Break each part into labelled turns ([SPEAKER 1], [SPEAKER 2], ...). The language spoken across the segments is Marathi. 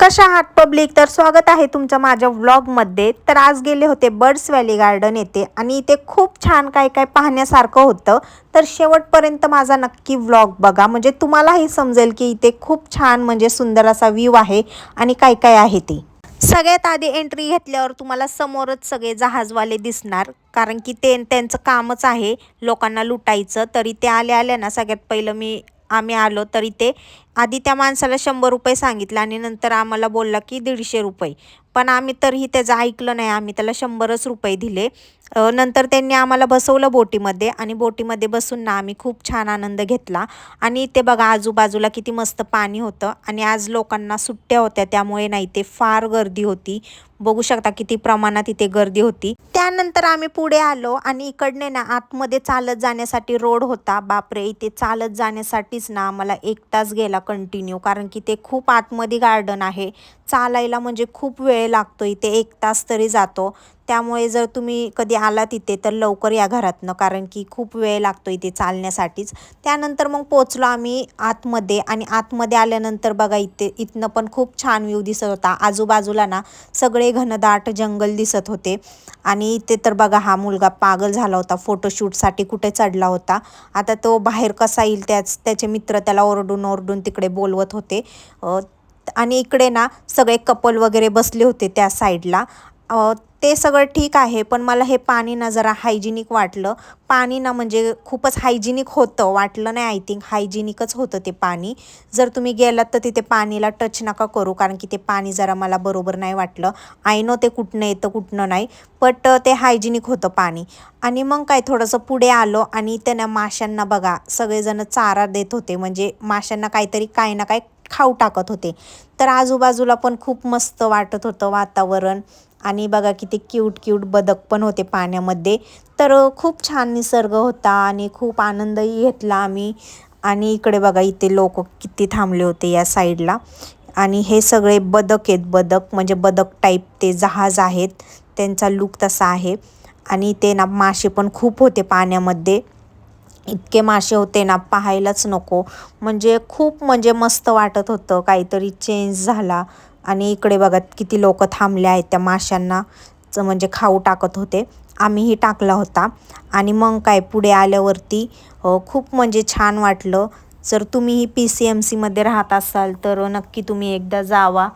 [SPEAKER 1] कशा आहात पब्लिक? तर स्वागत आहे तुमचं माझ्या व्लॉगमध्ये. तर आज गेले होते बर्ड्स व्हॅली गार्डन येथे आणि इथे खूप छान काय काय पाहण्यासारखं होतं. तर शेवटपर्यंत माझा नक्की व्लॉग बघा. म्हणजे तुम्हालाही समजेल की इथे खूप छान म्हणजे सुंदर असा व्ह्यू आहे आणि काय काय आहे ते. सगळ्यात आधी एंट्री घेतल्यावर तुम्हाला समोरच सगळे जहाजवाले दिसणार. कारण की ते त्यांचं कामच आहे लोकांना लुटायचं. तरी ते आले आले ना सगळ्यात पहिलं मी आम्ही आलो तरी ते आधी त्या माणसाला शंभर रुपये सांगितलं आणि नंतर आम्हाला बोलला की दीडशे रुपये. पण आम्ही तरीही त्याचं ऐकलं नाही. आम्ही त्याला शंभरच रुपये दिले. नंतर त्यांनी आम्हाला बसवलं बोटीमध्ये आणि बोटीमध्ये बसून ना आम्ही खूप छान आनंद घेतला. आणि ते बघा आजूबाजूला किती मस्त पाणी होतं आणि आज लोकांना सुट्ट्या होत्या. त्यामुळे नाही ते फार गर्दी होती. बघू शकता किती प्रमाणात इथे गर्दी होती. त्यानंतर आम्ही पुढे आलो आणि इकडने ना आतमध्ये चालत जाण्यासाठी रोड होता. बापरे इथे चालत जाण्यासाठीच ना आम्हाला एक तास गेला. कंटिन्यू कारण की ते खूप आतमध्ये गार्डन आहे. चालायला म्हणजे खूप वेळ लागतो इथे एक तास तरी जातो. त्यामुळे जर तुम्ही कधी आला तिथे तर लवकर या घरातनं कारण की खूप वेळ लागतो इथे चालण्यासाठीच. त्यानंतर मग पोचलो आम्ही आतमध्ये आणि आतमध्ये आल्यानंतर बघा इथे इथनं पण खूप छान व्ह्यू दिसत होता. आजूबाजूला ना सगळे घनदाट जंगल दिसत होते. आणि इथे तर बघा हा मुलगा पागल झाला होता फोटोशूटसाठी कुठे चढला होता. आता तो बाहेर कसा येईल त्याच त्याचे मित्र त्याला ओरडून ओरडून तिकडे बोलवत होते. आणि इकडे ना सगळे कपल वगैरे बसले होते त्या साईडला ते सगळं ठीक आहे पण मला हे पाणी ना जरा हायजिनिक वाटलं. पाणी ना म्हणजे खूपच हायजिनिक होतं वाटलं नाही आय थिंक हायजिनिकच होतं ते पाणी. जर तुम्ही गेलात तर तिथे पाणीला टच नका करू कारण की ते पाणी जरा मला बरोबर नाही वाटलं. आय नो ते कुठनं येतं कुठनं नाही बट ते हायजिनिक होतं पाणी. आणि मग काय थोडंसं पुढे आलो आणि त्यांना माशांना बघा सगळेजण चारा देत होते. म्हणजे माशांना काहीतरी काय ना काय खाऊ टाकत होते. तर आजूबाजूला पण खूप मस्त वाटत होतं वातावरण. आणि बघा किती क्यूट क्यूट बदक पण होते पाण्यामध्ये. तर खूप छान निसर्ग होता आणि खूप आनंदही घेतला आम्ही. आणि इकडे बघा इथे लोक किती थांबले होते या साईडला. आणि हे सगळे बदक आहेत बदक. म्हणजे बदक टाईप ते जहाज आहेत. त्यांचा लुक तसा आहे. आणि ते ना मासे पण खूप होते पाण्यामध्ये. इतके मासे होते ना पाहायलाच नको. म्हणजे खूप म्हणजे मस्त वाटत होतं. काहीतरी चेंज झाला. आणि इकडे बघा किती लोक थांबले आहेत त्या माशांना. म्हणजे खाऊ टाकत होते. आम्हीही टाकला होता. आणि मग काय पुढे आल्यावरती खूप म्हणजे छान वाटलं. जर तुम्हीही पी सी एम सीमध्ये राहत असाल तर नक्की तुम्ही एकदा जावा.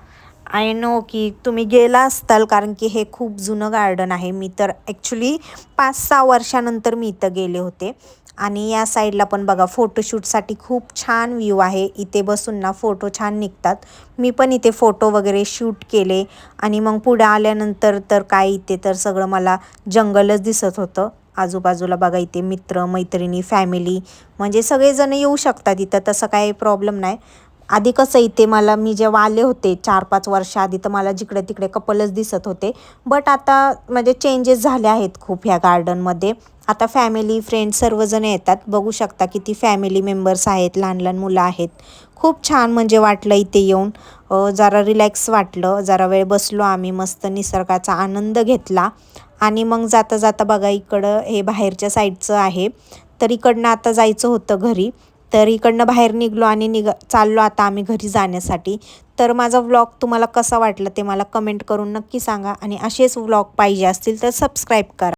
[SPEAKER 1] आय नो की तुम्ही गेला असताल कारण की हे खूप जुनं गार्डन आहे. मी तर ॲक्च्युली पाच सहा वर्षानंतर मी इथं गेले होते. आणि या साईडला पण बघा फोटोशूटसाठी खूप छान व्ह्यू आहे. इथे बसून ना फोटो छान निघतात. मी पण इथे फोटो वगैरे शूट केले. आणि मग पुढे आल्यानंतर तर काय इथे तर सगळं मला जंगलच दिसत होतं. आजूबाजूला बघा इथे मित्र मैत्रिणी फॅमिली म्हणजे सगळेजण येऊ शकतात इथं. तसं काही प्रॉब्लेम नाही. आधी कसं इथे मला मी जेव्हा आले होते चार पाच वर्षाआधी तर मला जिकडे तिकडे कपलच दिसत होते. बट आता म्हणजे चेंजेस झाले आहेत खूप ह्या गार्डनमध्ये आता फॅमिली फ्रेंड्स सर्वजण येतात. बघू शकता किती फॅमिली मेंबर्स आहेत लहान लहान मुलं आहेत. खूप छान म्हणजे वाटलं इथे येऊन. जरा रिलॅक्स वाटलं. जरा वेळ बसलो आम्ही मस्त निसर्गाचा आनंद घेतला. आणि मग जाता जाता बघा इकडं हे बाहेरच्या साईडचं आहे. तर इकडनं आता जायचं होतं घरी. तर इकडनं बाहेर निघलो आणि निघ चाललो आता आम्ही घरी जाण्यासाठी. तर माझा व्लॉग तुम्हाला कसा वाटला ते मला कमेंट करून नक्की सांगा आणि असेच व्लॉग पाहिजे असतील तर सबस्क्राईब करा.